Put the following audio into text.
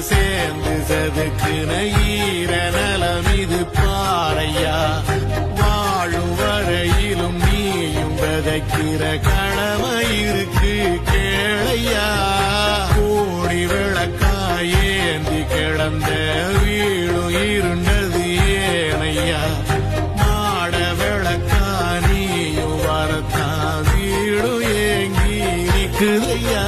சேர்ந்து செதுக்குன ஈர நலம் இது பாறையா? வாழும் வரையிலும் நீயும் விதைக்கிற கடமை இருக்கு கேளையா? கோடி விளக்காயேந்தி கிடந்த வீழும் இருண்டது ஏனையா? மாட விளக்கா நீயும் வரத்தான் வீடும் ஏங்கி நிற்குதையா?